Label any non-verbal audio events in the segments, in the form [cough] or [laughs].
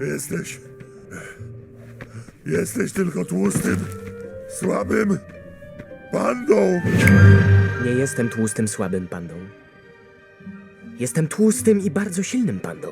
Jesteś. Jesteś tylko tłustym, słabym pandą. Nie jestem tłustym, słabym pandą. Jestem tłustym i bardzo silnym pandą.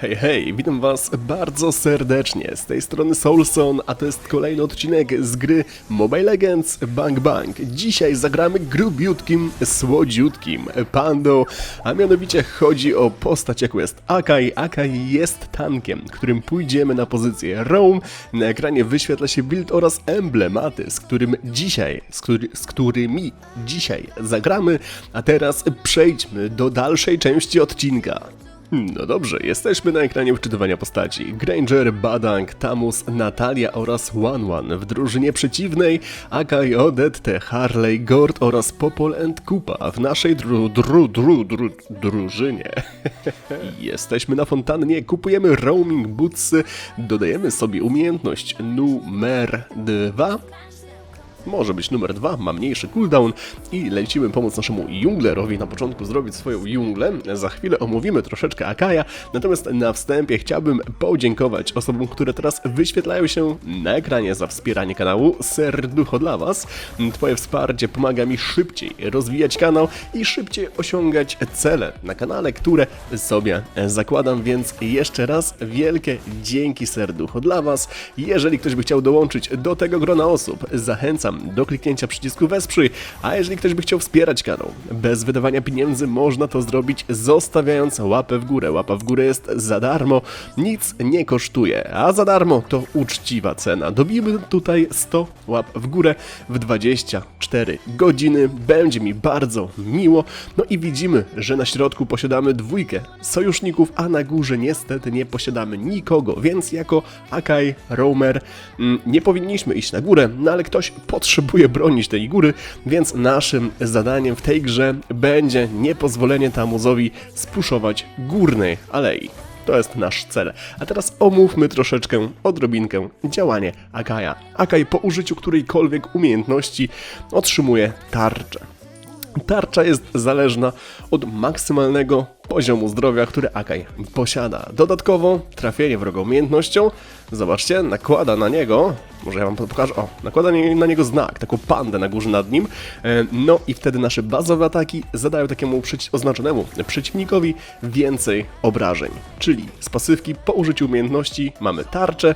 Hej, hej, witam was bardzo serdecznie. Z tej strony Soulson, a to jest kolejny odcinek z gry Mobile Legends Bang Bang. Dzisiaj zagramy grubiutkim, słodziutkim pandą, a mianowicie chodzi o postać jaką jest Akai. Akai jest tankiem, którym pójdziemy na pozycję Roam. Na ekranie wyświetla się build oraz emblematy, z którym dzisiaj, z, który, z którymi dzisiaj zagramy, a teraz przejdźmy do dalszej części odcinka. No dobrze, jesteśmy na ekranie wczytywania postaci. Granger, Badang, Tamus, Natalia oraz One w drużynie przeciwnej, Akai, Odette, Harley, Gord oraz Popol and Kupa w naszej dru, dru, dru, dru, drużynie. [laughs] jesteśmy na fontannie, kupujemy roaming bootsy, dodajemy sobie umiejętność numer 2 może być numer dwa, ma mniejszy cooldown i lecimy pomóc naszemu junglerowi na początku zrobić swoją junglę. Za chwilę omówimy troszeczkę Akaja, natomiast na wstępie chciałbym podziękować osobom, które teraz wyświetlają się na ekranie za wspieranie kanału. Serducho dla Was. Twoje wsparcie pomaga mi szybciej rozwijać kanał i szybciej osiągać cele na kanale, które sobie zakładam, więc jeszcze raz wielkie dzięki serducho dla Was. Jeżeli ktoś by chciał dołączyć do tego grona osób, zachęcam do kliknięcia przycisku wesprzyj, a jeżeli ktoś by chciał wspierać kanał bez wydawania pieniędzy, można to zrobić zostawiając łapę w górę. Łapa w górę jest za darmo, nic nie kosztuje, a za darmo to uczciwa cena. Dobijmy tutaj 100 łap w górę w 24 godziny, będzie mi bardzo miło. No i widzimy, że na środku posiadamy dwójkę sojuszników, a na górze niestety nie posiadamy nikogo, więc jako Akai Roamer mm, nie powinniśmy iść na górę, no ale ktoś potrzebuje bronić tej góry, więc naszym zadaniem w tej grze będzie niepozwolenie Tamuzowi spuszować górnej alei. To jest nasz cel. A teraz omówmy troszeczkę, odrobinkę działanie Akaja. Akaj po użyciu którejkolwiek umiejętności otrzymuje tarczę. Tarcza jest zależna od maksymalnego poziomu zdrowia, który Akaj posiada. Dodatkowo trafienie wroga umiejętnością, zobaczcie, nakłada na niego, może ja wam to pokażę, o, nakłada na niego znak, taką pandę na górze nad nim, e, no i wtedy nasze bazowe ataki zadają takiemu przeci- oznaczonemu przeciwnikowi więcej obrażeń. Czyli z pasywki po użyciu umiejętności mamy tarczę,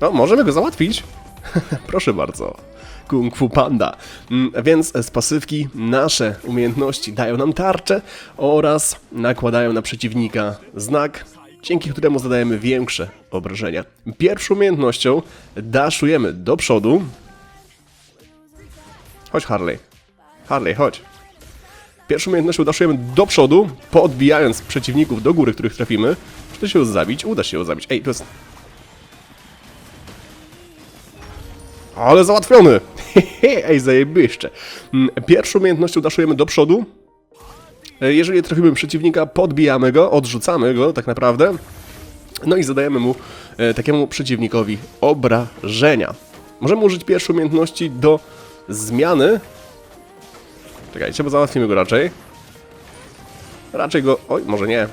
no, możemy go załatwić. [laughs] Proszę bardzo. Kung Fu Panda. Mm, Więc z pasywki nasze umiejętności dają nam tarczę oraz nakładają na przeciwnika znak, dzięki któremu zadajemy większe obrażenia. Pierwszą umiejętnością daszujemy do przodu. Chodź Harley. Harley, chodź. Pierwszą umiejętnością daszujemy do przodu, podbijając przeciwników do góry, których trafimy. Czy to się zabić? Uda się zabić. Ej, to jest Ale załatwiony! [laughs] Ej, zajebiście. Mm, Pierwszą umiejętnością daszujemy do przodu. E, Jeżeli trafimy przeciwnika, podbijamy go, odrzucamy go tak naprawdę. No i zadajemy mu, e, takiemu przeciwnikowi, obrażenia. Możemy użyć pierwszej umiejętności do zmiany. Czekajcie, bo załatwimy go raczej. Raczej go... Oj, może nie.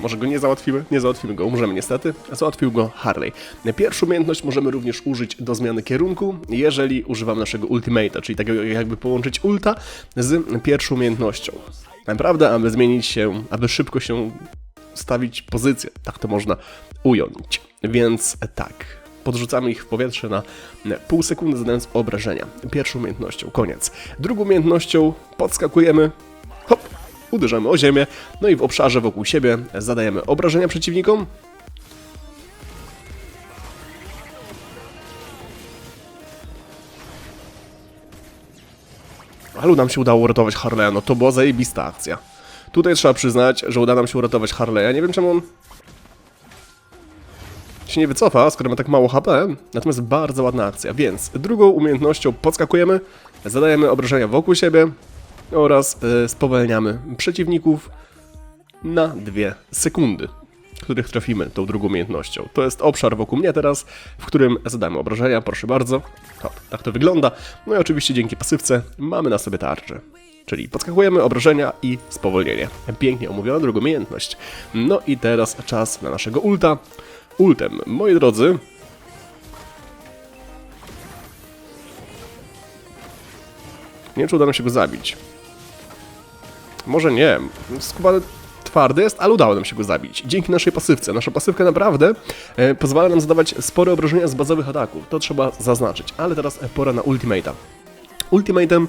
Może go nie załatwimy? Nie załatwimy go, umrzemy niestety. Załatwił go Harley. Pierwszą umiejętność możemy również użyć do zmiany kierunku, jeżeli używam naszego ultimate'a, czyli takiego jakby połączyć ulta z pierwszą umiejętnością. Naprawdę, aby zmienić się, aby szybko się stawić pozycję, tak to można ująć. Więc tak, podrzucamy ich w powietrze na pół sekundy, zadając obrażenia. Pierwszą umiejętnością, koniec. Drugą umiejętnością podskakujemy, uderzamy o ziemię, no i w obszarze wokół siebie zadajemy obrażenia przeciwnikom. Ale nam się udało uratować Harley'a, no to była zajebista akcja. Tutaj trzeba przyznać, że uda nam się uratować Harley'a. Nie wiem czemu on się nie wycofa, skoro ma tak mało HP, natomiast bardzo ładna akcja. Więc drugą umiejętnością podskakujemy, zadajemy obrażenia wokół siebie oraz e, spowalniamy przeciwników na 2 sekundy. których trafimy tą drugą umiejętnością. To jest obszar wokół mnie teraz, w którym zadamy obrażenia, proszę bardzo. Hop, tak to wygląda. No i oczywiście dzięki pasywce mamy na sobie tarczę. Czyli podskakujemy, obrażenia i spowolnienie. Pięknie omówiona druga umiejętność. No i teraz czas na naszego ulta. Ultem, moi drodzy, Nie wiem, czy uda nam się go zabić. Może nie. Skubany twardy jest, ale udało nam się go zabić. Dzięki naszej pasywce. Nasza pasywka naprawdę e, pozwala nam zadawać spore obrażenia z bazowych ataków. To trzeba zaznaczyć. Ale teraz pora na ultimate'a. Ultimatem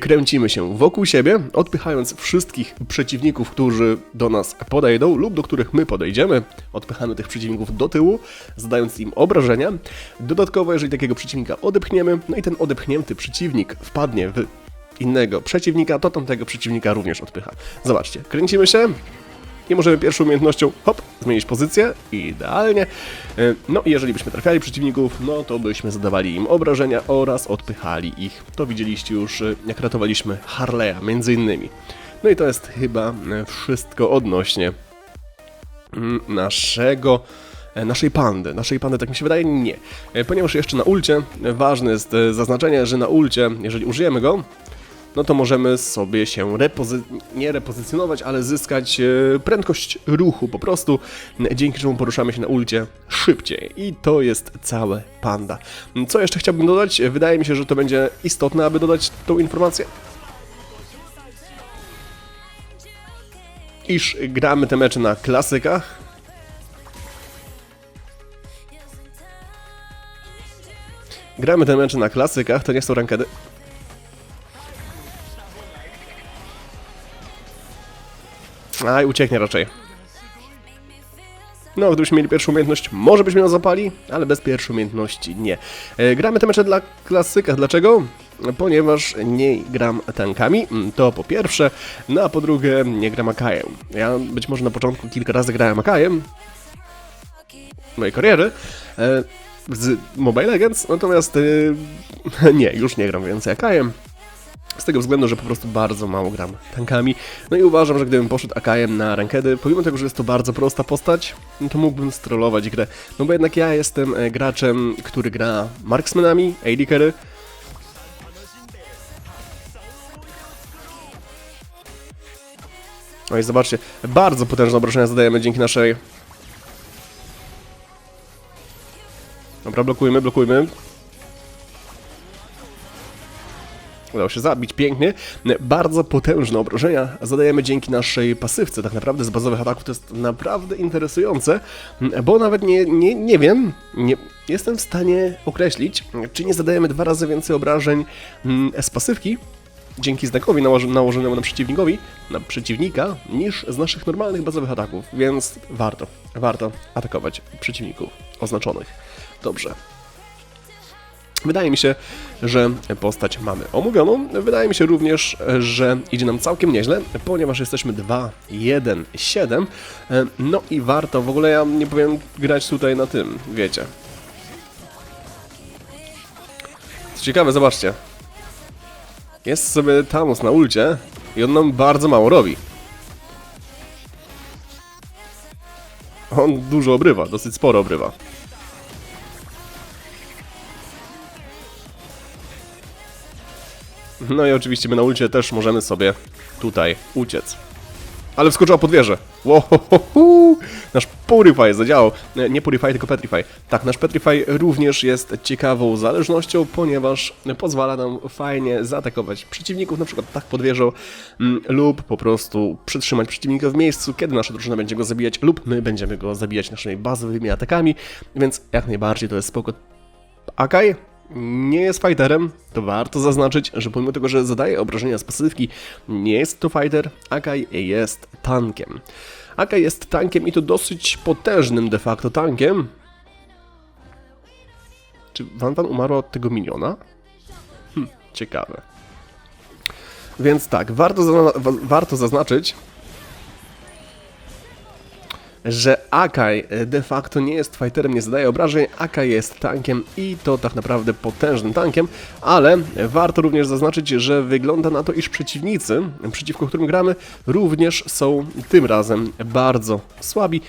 kręcimy się wokół siebie, odpychając wszystkich przeciwników, którzy do nas podejdą lub do których my podejdziemy. Odpychamy tych przeciwników do tyłu, zadając im obrażenia. Dodatkowo, jeżeli takiego przeciwnika odepchniemy, no i ten odepchnięty przeciwnik wpadnie w innego przeciwnika, to tamtego przeciwnika również odpycha. Zobaczcie, kręcimy się, i możemy pierwszą umiejętnością, hop, zmienić pozycję, idealnie. E, No i jeżeli byśmy trafiali przeciwników, no to byśmy zadawali im obrażenia oraz odpychali ich. To widzieliście już, e, jak ratowaliśmy Harleya, między innymi. No i to jest chyba e, wszystko odnośnie mm, naszego naszej pandy. Naszej pandy, tak mi się wydaje, nie. Ponieważ jeszcze na ulcie ważne jest zaznaczenie, że na ulcie, jeżeli użyjemy go, no to możemy sobie się repozy- nie repozycjonować, ale zyskać e, prędkość ruchu po prostu, dzięki czemu poruszamy się na ulcie szybciej. I to jest całe panda. Co jeszcze chciałbym dodać? Wydaje mi się, że to będzie istotne, aby dodać tą informację. Iż gramy te mecze na klasykach, Gramy te mecze na klasykach, to nie są rankedy. Aj, ucieknie raczej. No, gdybyśmy mieli pierwszą umiejętność, może byśmy ją zapali, ale bez pierwszej umiejętności nie. E, gramy te mecze dla klasykach. Dlaczego? Ponieważ nie gram tankami, mm, to po pierwsze, no a po drugie nie gram Akajem. Ja być może na początku kilka razy grałem Akajem, mojej kariery, e, z Mobile Legends, natomiast e, [laughs] nie, już nie gram więcej Akajem. Z tego względu, że po prostu bardzo mało gram tankami. No i uważam, że gdybym poszedł Akajem na rankedy, pomimo tego, że jest to bardzo prosta postać, no to mógłbym strollować grę. No bo jednak ja jestem e, graczem, który gra marksmanami, AD. No i zobaczcie, bardzo potężne obrażenia zadajemy dzięki naszej... Dobra, blokujmy, blokujmy. Udało się zabić pięknie. Bardzo potężne obrażenia zadajemy dzięki naszej pasywce. Tak naprawdę z bazowych ataków to jest naprawdę interesujące, bo nawet nie, nie, nie wiem, nie jestem w stanie określić, czy nie zadajemy dwa razy więcej obrażeń mm, z pasywki, dzięki znakowi nałoż- nałożonemu na przeciwnikowi, na przeciwnika, niż z naszych normalnych bazowych ataków, więc warto, warto atakować przeciwników oznaczonych. Dobrze. Wydaje mi się, że postać mamy omówioną. Wydaje mi się również, że idzie nam całkiem nieźle, ponieważ jesteśmy 2, 1, 7. No i warto, w ogóle ja nie powiem grać tutaj na tym, wiecie. Co ciekawe, zobaczcie. Jest sobie Thanos na ulcie i on nam bardzo mało robi. On dużo obrywa, dosyć sporo obrywa. No i oczywiście my na ulcie też możemy sobie tutaj uciec. Ale wskoczyła pod wieżę. Wow, nasz Purify zadziałał. Nie, Nie Purify, tylko Petrify. Tak, nasz Petrify również jest ciekawą zależnością, ponieważ pozwala nam fajnie zaatakować przeciwników, na przykład tak pod wieżą, mm, lub po prostu przytrzymać przeciwnika w miejscu, kiedy nasza drużyna będzie go zabijać, lub my będziemy go zabijać naszymi bazowymi atakami, więc jak najbardziej to jest spoko. Akaj nie jest fighterem, to warto zaznaczyć, że pomimo tego, że zadaje obrażenia z pasywki, nie jest to fighter, Akai jest tankiem. Akai jest tankiem i to dosyć potężnym de facto tankiem. Czy Van Van umarła od tego miniona? Hm, ciekawe. Więc tak, warto, warto zaznaczyć, że Akai e, de facto nie jest fighterem, nie zadaje obrażeń, Akai jest tankiem i to tak naprawdę potężnym tankiem, ale warto również zaznaczyć, że wygląda na to, iż przeciwnicy, przeciwko którym gramy, również są tym razem bardzo słabi.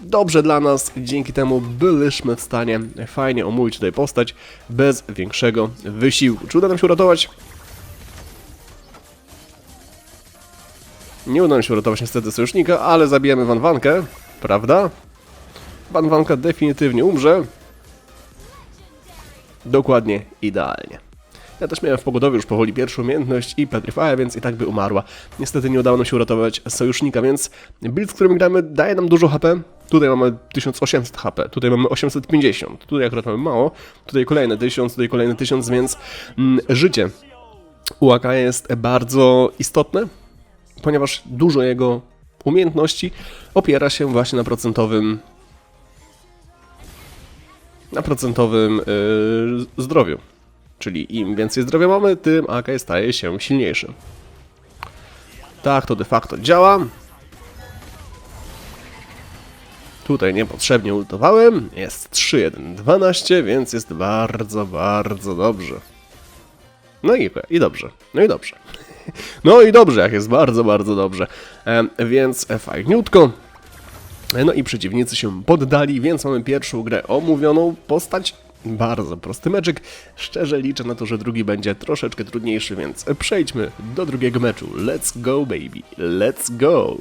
dobrze dla nas, dzięki temu byliśmy w stanie fajnie omówić tutaj postać bez większego wysiłku. Czy uda nam się uratować? Nie uda nam się uratować niestety sojusznika, ale zabijemy Van Vankę, prawda? Van Vanka definitywnie umrze. Dokładnie idealnie. Ja też miałem w pogodowiu już powoli pierwszą umiejętność i Petrify, więc i tak by umarła. Niestety nie udało nam się uratować sojusznika, więc build, w którym gramy daje nam dużo HP. Tutaj mamy 1800 HP, tutaj mamy 850, tutaj akurat mamy mało, tutaj kolejne 1000, tutaj kolejne 1000, więc mm, życie u AK jest bardzo istotne, ponieważ dużo jego umiejętności opiera się właśnie na procentowym na procentowym yy, zdrowiu. Czyli im więcej zdrowia mamy, tym AK staje się silniejszy. Tak to de facto działa. Tutaj niepotrzebnie ultowałem. Jest 3-1-12, więc jest bardzo, bardzo dobrze. No i, i dobrze. No i dobrze. [laughs] No i dobrze, jak jest bardzo, bardzo dobrze. E, więc fajniutko. E, No i przeciwnicy się poddali, więc mamy pierwszą grę omówioną. Postać bardzo prosty meczek. Szczerze liczę na to, że drugi będzie troszeczkę trudniejszy, więc przejdźmy do drugiego meczu. Let's go, baby. Let's go.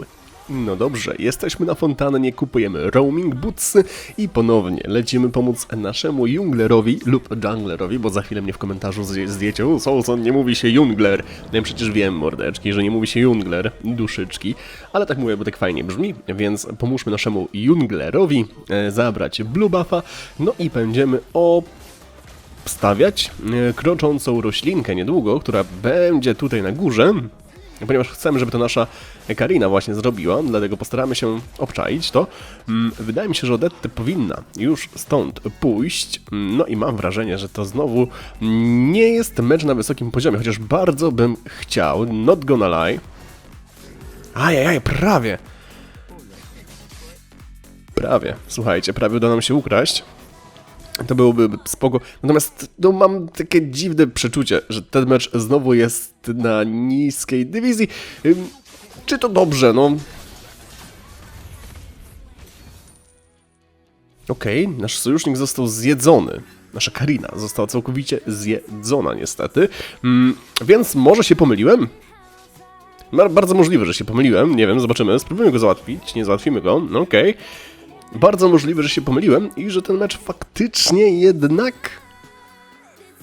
No dobrze, jesteśmy na fontannie, kupujemy roaming bootsy i ponownie lecimy pomóc naszemu junglerowi lub junglerowi, bo za chwilę mnie w komentarzu zjecie, o Solson, nie mówi się jungler. No i przecież wiem, mordeczki, że nie mówi się jungler, duszyczki, ale tak mówię, bo tak fajnie brzmi, więc pomóżmy naszemu junglerowi e, zabrać blue buffa, no i będziemy o stawiać e, kroczącą roślinkę niedługo, która będzie tutaj na górze, ponieważ chcemy, żeby to nasza Karina właśnie zrobiła, dlatego postaramy się obczaić to. Mm, Wydaje mi się, że Odette powinna już stąd pójść, Mm, no i mam wrażenie, że to znowu nie jest mecz na wysokim poziomie, chociaż bardzo bym chciał, not gonna lie. Ajajaj, prawie! Prawie, słuchajcie, prawie uda nam się ukraść. To byłoby spoko. Natomiast no, mam takie dziwne przeczucie, że ten mecz znowu jest na niskiej dywizji. Czy to dobrze? No. Okej, nasz sojusznik został zjedzony. Nasza Karina została całkowicie zjedzona, niestety. Mm, więc może się pomyliłem? Bar- Bardzo możliwe, że się pomyliłem. Nie wiem, zobaczymy. Spróbujmy go załatwić. Nie załatwimy go. No Okej. Bardzo możliwe, że się pomyliłem i że ten mecz faktycznie jednak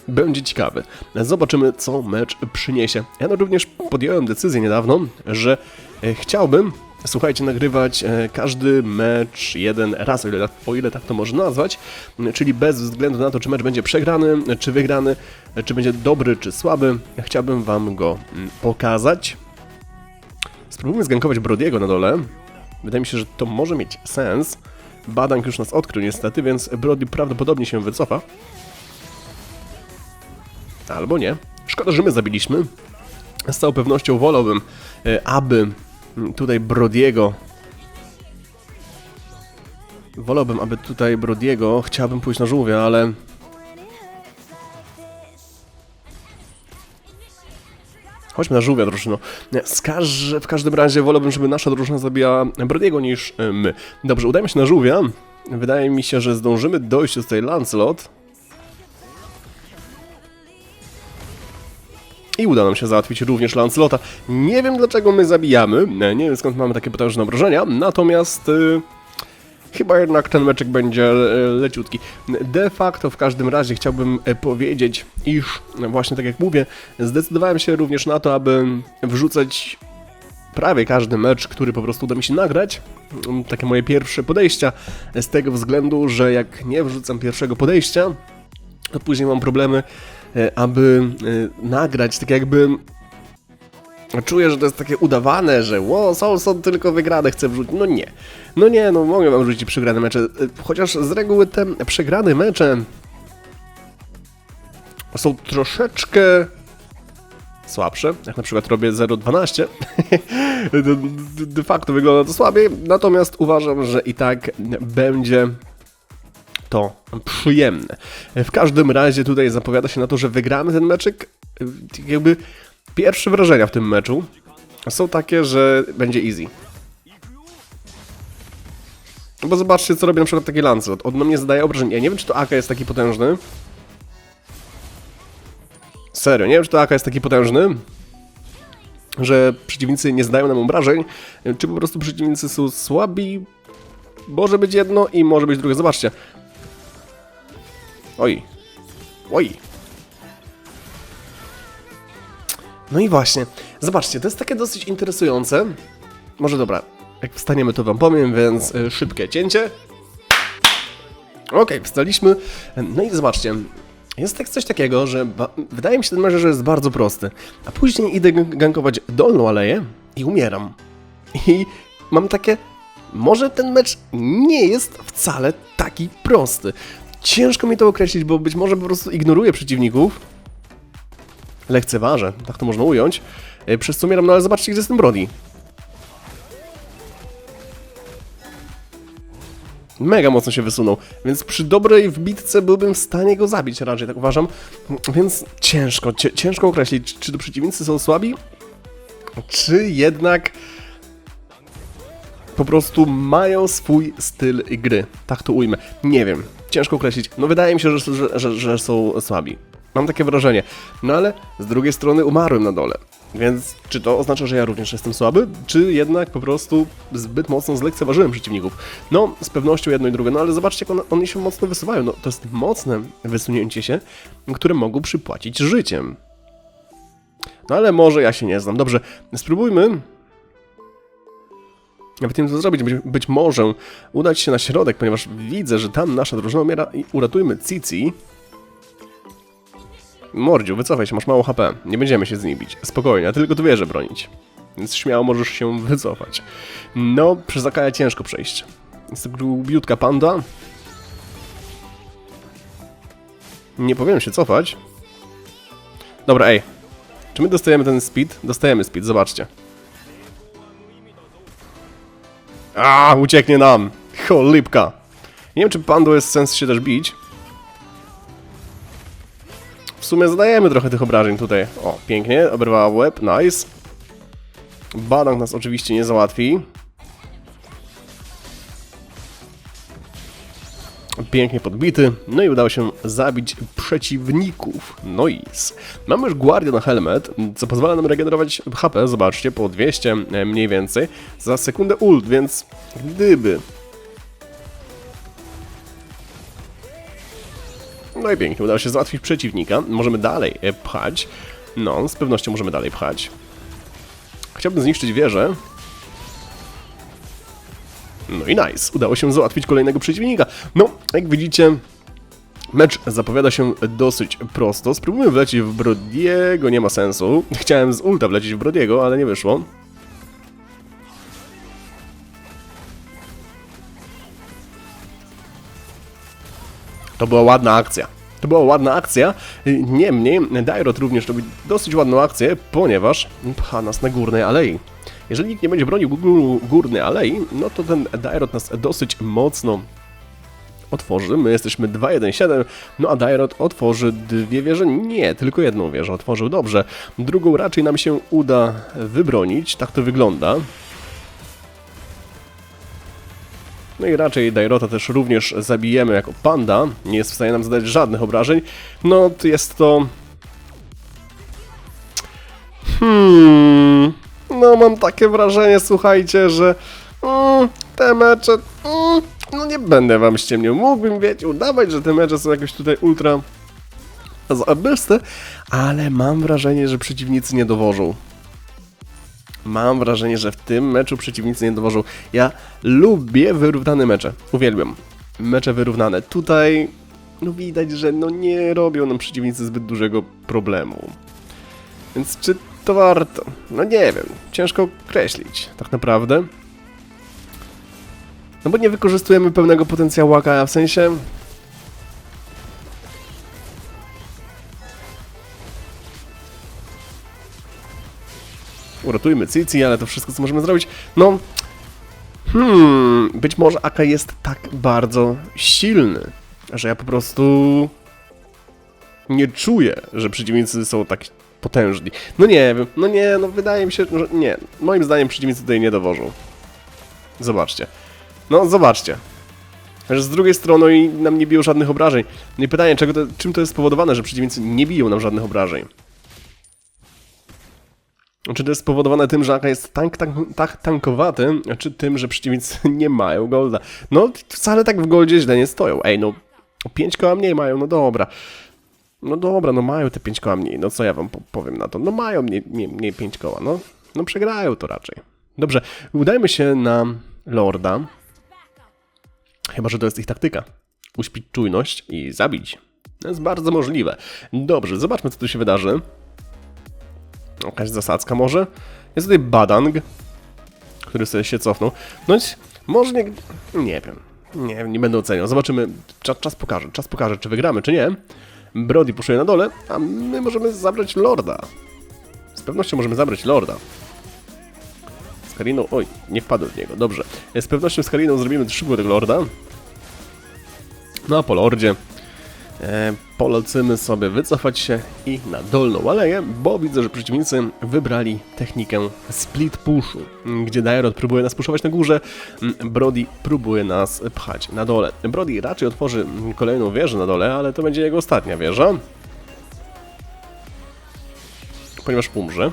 będzie ciekawy. Zobaczymy, co mecz przyniesie. Ja no również podjąłem decyzję niedawno, że e, chciałbym, słuchajcie, nagrywać e, każdy mecz jeden raz, o ile, o ile tak to można nazwać, czyli bez względu na to, czy mecz będzie przegrany, czy wygrany, czy będzie dobry, czy słaby. Chciałbym wam go pokazać. Spróbujmy zgankować Brodiego na dole. Wydaje mi się, że to może mieć sens. Badank już nas odkrył niestety, więc Brody prawdopodobnie się wycofa. Albo nie. Szkoda, że my zabiliśmy. Z całą pewnością wolałbym, e, aby mm, tutaj Brodiego... Wolałbym, aby tutaj Brodiego... Chciałbym pójść na żółwia, ale... Chodźmy na żółwia drużyno. Nie, Z każ... W każdym razie wolałbym, żeby nasza drużyna zabijała Brodiego niż e, my. Dobrze, udajmy się na żółwia. Wydaje mi się, że zdążymy dojść do tej Lancelot. I uda nam się załatwić również Lancelota. Nie wiem dlaczego my zabijamy, e, nie wiem skąd mamy takie potężne obrażenia, natomiast y, chyba jednak ten meczek będzie e, leciutki. De facto w każdym razie chciałbym e, powiedzieć, iż właśnie tak jak mówię, zdecydowałem się również na to, aby wrzucać prawie każdy mecz, który po prostu uda mi się nagrać. Mm, Takie moje pierwsze podejścia, z tego względu, że jak nie wrzucam pierwszego podejścia, to później mam problemy, aby e, nagrać, tak jakby czuję, że to jest takie udawane, że ło, są, są tylko wygrane, chcę wrzucić. No nie. No nie, no mogę wam wrzucić przegrane mecze. E, Chociaż z reguły te przegrane mecze są troszeczkę słabsze, jak na przykład robię 0.12, de, [laughs] de- de facto wygląda to słabiej, natomiast uważam, że i tak będzie to przyjemne. W każdym razie tutaj zapowiada się na to, że wygramy ten meczek. Jakby pierwsze wrażenia w tym meczu są takie, że będzie easy. Bo zobaczcie, co robi na przykład taki Lancelot. On mnie zadaje obrażeń. Ja nie wiem, czy to AK jest taki potężny. Serio, nie wiem, czy to AK jest taki potężny, że przeciwnicy nie zdają nam obrażeń, czy po prostu przeciwnicy są słabi. Może być jedno i może być drugie. Zobaczcie. Oj. Oj. No i właśnie. Zobaczcie, to jest takie dosyć interesujące. Może dobra, jak wstaniemy to wam powiem, więc y, szybkie cięcie. Okej, wstaliśmy. No i zobaczcie. Jest tak coś takiego, że wydaje mi się ten mecz, że jest bardzo prosty. A później idę gan- gankować dolną aleję i umieram. I mam takie... Może ten mecz nie jest wcale taki prosty. Ciężko mi to określić, bo być może po prostu ignoruję przeciwników. Lekceważę, tak to można ująć. y, Przez co umieram, no ale zobaczcie, gdzie jest ten Brody. Mega mocno się wysunął, więc przy dobrej wbitce byłbym w stanie go zabić raczej, tak uważam. Więc ciężko, ciężko określić, czy to przeciwnicy są słabi, czy jednak po prostu mają swój styl gry. Tak to ujmę. Nie wiem, ciężko określić. No wydaje mi się, że, że, że, są słabi. Mam takie wrażenie. No ale z drugiej strony umarłem na dole. Więc czy to oznacza, że ja również jestem słaby, czy jednak po prostu zbyt mocno zlekceważyłem przeciwników? No, z pewnością jedno i drugie, no ale zobaczcie, jak one, one się mocno wysuwają. No, to jest mocne wysunięcie się, które mogą przypłacić życiem. No ale może ja się nie znam. Dobrze, spróbujmy. Nawet nie wiem, co zrobić. Być, być może udać się na środek, ponieważ widzę, że tam nasza drużyna umiera i uratujmy Cici. Mordziu, wycofaj się, masz mało HP. Nie będziemy się z bić. Spokojnie, ja tylko tu wierzę bronić. Więc śmiało możesz się wycofać. No, przez Akaja ciężko przejść. Jest to grubiutka panda. Nie powinien się cofać. Dobra, ej. Czy my dostajemy ten speed? Dostajemy speed, zobaczcie. A, ucieknie nam. Cholipka. Nie wiem, czy pandu jest sens się też bić. W sumie zadajemy trochę tych obrażeń tutaj. O, pięknie, oberwała łeb, nice. Badang nas oczywiście nie załatwi. Pięknie podbity, no i udało się zabić przeciwników. Nice. Mamy już Guardian Helmet, co pozwala nam regenerować HP, zobaczcie, po 200 mniej więcej, za sekundę ult, więc gdyby No i pięknie, udało się załatwić przeciwnika. Możemy dalej e, pchać. No, z pewnością możemy dalej pchać. Chciałbym zniszczyć wieżę. No i nice, udało się załatwić kolejnego przeciwnika. No, jak widzicie, mecz zapowiada się dosyć prosto. Spróbujmy wlecieć w Brodiego, nie ma sensu. Chciałem z ulta wlecieć w Brodiego, ale nie wyszło. To była ładna akcja. To była ładna akcja. Niemniej, Dairot również robi dosyć ładną akcję, ponieważ pcha nas na górnej alei. Jeżeli nikt nie będzie bronił gó- górnej alei, no to ten Dairot nas dosyć mocno otworzy. My jesteśmy 2-1-7, no a Dairot otworzy dwie wieże. Nie, tylko jedną wieżę otworzył dobrze. Drugą raczej nam się uda wybronić. Tak to wygląda. No i raczej Dairota też również zabijemy jako panda. Nie jest w stanie nam zadać żadnych obrażeń. No, to jest to... Hmm... No, mam takie wrażenie, słuchajcie, że... Mm, te mecze... Mm, no nie będę wam ściemniał. Mógłbym, wiecie, udawać, że te mecze są jakoś tutaj ultra... Zabysty, ale mam wrażenie, że przeciwnicy nie dowożą. Mam wrażenie, że w tym meczu przeciwnicy nie dowożą. Ja lubię wyrównane mecze. Uwielbiam. Mecze wyrównane. Tutaj no widać, że no nie robią nam przeciwnicy zbyt dużego problemu. Więc czy to warto? No nie wiem. Ciężko określić tak naprawdę. No bo nie wykorzystujemy pełnego potencjału AKA, w sensie... uratujmy Cici, ale to wszystko, co możemy zrobić, no... Hmm, być może AK jest tak bardzo silny, że ja po prostu nie czuję, że przeciwnicy są tak potężni. No nie wiem, no nie, no wydaje mi się, że nie. Moim zdaniem przeciwnicy tutaj nie dowożą. Zobaczcie. No, zobaczcie. Chociaż z drugiej strony i nam nie biją żadnych obrażeń. No i pytanie, czego to, czym to jest spowodowane, że przeciwnicy nie biją nam żadnych obrażeń? Czy to jest spowodowane tym, że Aka jest tank, tank, tak tankowaty, czy tym, że przeciwnicy [laughs] nie mają golda? No, wcale tak w goldzie źle nie stoją. Ej, no, 5 koła mniej mają, no dobra. No dobra, no mają te 5 koła mniej, no co ja wam po- powiem na to? No mają mniej, mniej, mniej 5 koła, no. No przegrają to raczej. Dobrze, udajmy się na Lorda. Chyba, że to jest ich taktyka. Uśpić czujność i zabić. To jest bardzo możliwe. Dobrze, zobaczmy co tu się wydarzy. Jakaś zasadzka może? Jest tutaj Badang, który sobie się cofnął. No i może nie... Nie wiem. Nie, nie będę oceniał. Zobaczymy. Czas, czas pokaże. Czas pokaże, czy wygramy, czy nie. Brody puszuje na dole, a my możemy zabrać Lorda. Z pewnością możemy zabrać Lorda. Z Kariną... Oj, nie wpadłem w niego. Dobrze. Z pewnością z Kariną zrobimy szybko tego Lorda. No a po Lordzie e, polecimy sobie wycofać się i na dolną aleję, bo widzę, że przeciwnicy wybrali technikę split pushu, gdzie Dairot próbuje nas puszować na górze, Brody próbuje nas pchać na dole. Brody raczej otworzy kolejną wieżę na dole, ale to będzie jego ostatnia wieża. Ponieważ umrze.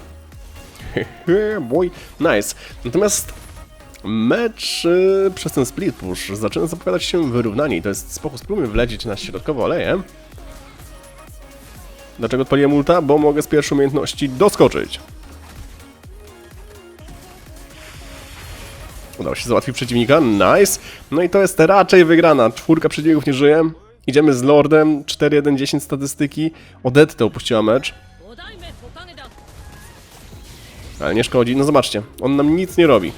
[laughs] Boy, nice. Natomiast Mecz y, przez ten split push zaczyna zapowiadać się wyrównanie i to jest spoko. Spróbujmy wlecieć na środkowo aleję. Dlaczego odpaliłem ulta? Bo mogę z pierwszej umiejętności doskoczyć. Udało się załatwić przeciwnika, nice. No i to jest raczej wygrana. Czwórka przeciwników nie żyje. Idziemy z Lordem, 4-1-10 statystyki. Odette opuściła mecz. Ale nie szkodzi, no zobaczcie, on nam nic nie robi.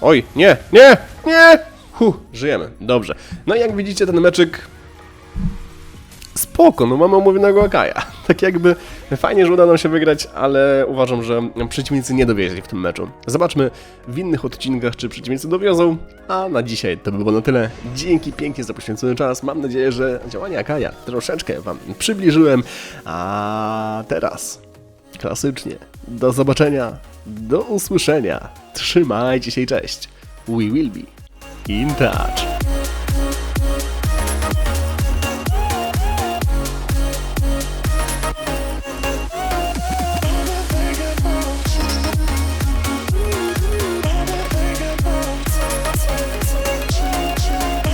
Oj, nie, nie, nie! Huh, żyjemy, dobrze. No i jak widzicie, ten meczyk... Spoko, no mamy omówionego Akaja. [laughs] Tak jakby fajnie, że uda nam się wygrać, ale uważam, że przeciwnicy nie dowieźli w tym meczu. Zobaczmy w innych odcinkach, czy przeciwnicy dowiozą. A na dzisiaj to by było na tyle. Dzięki pięknie za poświęcony czas. Mam nadzieję, że działania Akaja troszeczkę Wam przybliżyłem. A teraz klasycznie. Do zobaczenia, do usłyszenia. Trzymajcie się i cześć. We will be in touch.